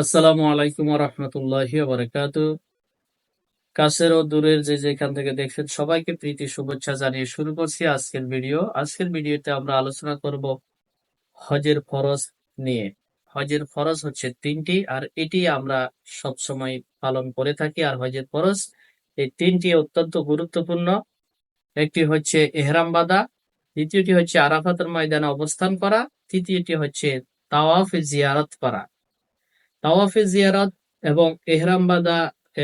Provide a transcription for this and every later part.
আসসালামু আলাইকুম রহমতুল্লাহি বারাকাতু। কাছের ও দূরের যে যেখান থেকে দেখছেন সবাইকে প্রীতি, শুভেচ্ছা জানিয়ে শুরু করছি আজকের ভিডিও। আজকের ভিডিওতে আমরা আলোচনা করব হজের ফরজ নিয়ে। হজের ফরজ হচ্ছে তিনটি, আর এটি আমরা সব সময় পালন করে থাকি। আর হজের ফরজ, এই তিনটি অত্যন্ত গুরুত্বপূর্ণ। একটি হচ্ছে এহরাম বাদা দ্বিতীয়টি হচ্ছে আরাফাতের ময়দানে অবস্থান করা, তৃতীয়টি হচ্ছে তাওয়াফ জিয়ারত করা। তাওয়াফে জিয়ারত এবং এহরাম বাদা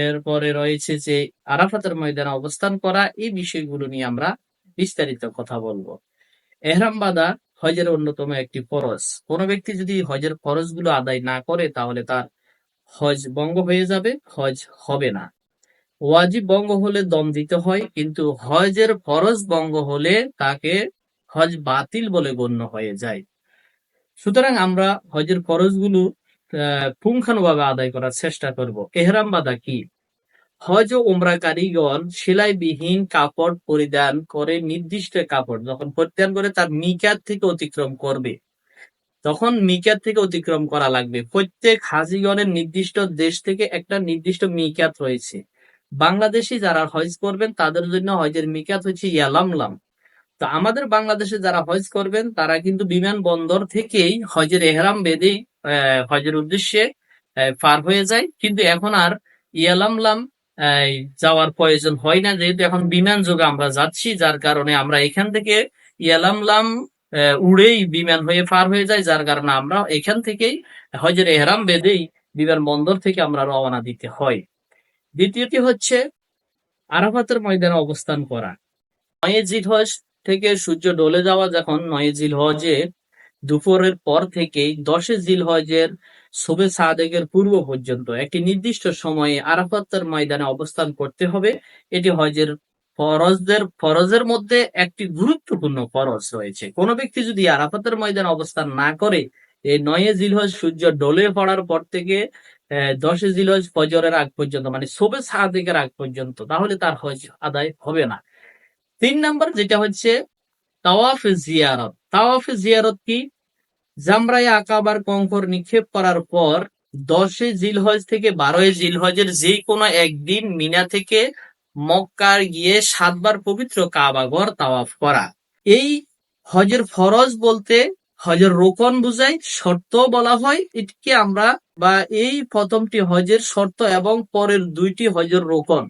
এরপরে রয়েছে যে আরাফাতের ময়দানে অবস্থান করা এই বিষয়গুলো নিয়ে আমরা বিস্তারিত কথা বলব। এহরাম বাদা হজের অন্যতম একটি ফরজ। কোন ব্যক্তি যদি হজের ফরজগুলো আদায় না করে, তাহলে তার হজ বঙ্গ হয়ে যাবে, হজ হবে না। ওয়াজিব বঙ্গ হলে দম দিতে হয়, কিন্তু হজের ফরজ বঙ্গ হলে তাকে হজ বাতিল বলে গণ্য হয়ে যায়। সুতরাং আমরা হজের ফরজগুলো পুঙ্খানুভাবে আদায় করার চেষ্টা করব। এহরাম বাদা কি? হজ ও উমরা কারিগর সেলাইবিহীন কাপড় পরিধান করে নির্দিষ্ট কাপড় যখন পরিধান করে তার মিকাত থেকে অতিক্রম করবে। তখন মিকাত থেকে অতিক্রম করা লাগবে। প্রত্যেক হাজিগণের নির্দিষ্ট দেশ থেকে একটা নির্দিষ্ট মিকাত রয়েছে। বাংলাদেশি যারা হজ করবেন, তাদের জন্য হজের মিকাত হচ্ছে ইয়ালামলাম। তো আমাদের বাংলাদেশে যারা হজ করবেন, তারা কিন্তু বিমানবন্দর থেকেই হজের এহরাম বেঁধেই হজের উদ্দেশ্যে পার হয়ে যায়। কিন্তু এখন আর ইয়ালামলাম যাওয়ার প্রয়োজন হয় না। যেহেতু এখন বিমান যোগে আমরা যাচ্ছি, যার কারণে আমরা এখান থেকে ইয়ালামলাম উড়েই বিমান হয়ে পার হয়ে যায়। যার কারণে আমরা এখান থেকেই হজের এহরাম বেঁধেই বিমানবন্দর থেকে আমরা রওনা দিতে হয়। দ্বিতীয়টি হচ্ছে আরাফাতের ময়দানে অবস্থান করা। নয় জিলহজ থেকে সূর্য ডলে যাওয়া যখন নয় জিলহজে দুপুরের পর থেকেই দশে জিলহজের শুভে সাদেকের পূর্ব পর্যন্ত একটি নির্দিষ্ট সময়ে আরাফাতের ময়দানে অবস্থান করতে হবে। এটি হজের ফরজদের, ফরজের মধ্যে একটি গুরুত্বপূর্ণ ফরজ রয়েছে। কোন ব্যক্তি যদি আরাফাতের ময়দানে অবস্থান না করে, এই নয়ে জিলহজ সূর্য ডলে পড়ার পর থেকে দশে জিলহজ ফজরের আগ পর্যন্ত মানে শোবে সাদেকের আগ পর্যন্ত, তাহলে তার হজ আদায় হবে না। তিন নাম্বার যেটা হচ্ছে তাওয়াফ জিয়ারত তাওয়াফ জিয়ারত কি? জামরায় আকাবার কঙ্কর নিক্ষেপ করার পর দশে জিলহজ থেকে বারোই জিলহজের যে কোনো একদিন মিনা থেকে মক্কার গিয়ে সাতবার পবিত্র কাবাঘর তাওয়াফ করা। এই হজের ফরজ বলতে হজের রোকন বুঝায় শর্ত বলা হয় এটিকে আমরা বা এই প্রথমটি হজের শর্ত এবং পরের দুইটি হজের রোকন।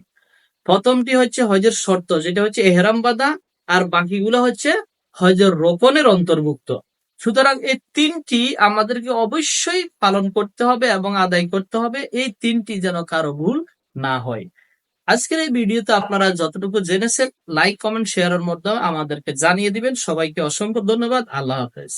প্রথমটি হচ্ছে হজের শর্ত, যেটা হচ্ছে এহরাম বাদা আর বাকিগুলো হচ্ছে হজের রোপণের অন্তর্ভুক্ত। সুতরাং এই তিনটি আমাদেরকে অবশ্যই পালন করতে হবে এবং আদায় করতে হবে। এই তিনটি যেন কারও ভুল না হয়। আজকের এই ভিডিওতে আপনারা যতটুকু জেনেছেন লাইক কমেন্ট শেয়ারের মাধ্যমে আমাদেরকে জানিয়ে দিবেন। সবাইকে অসংখ্য ধন্যবাদ। আল্লাহ হাফেজ।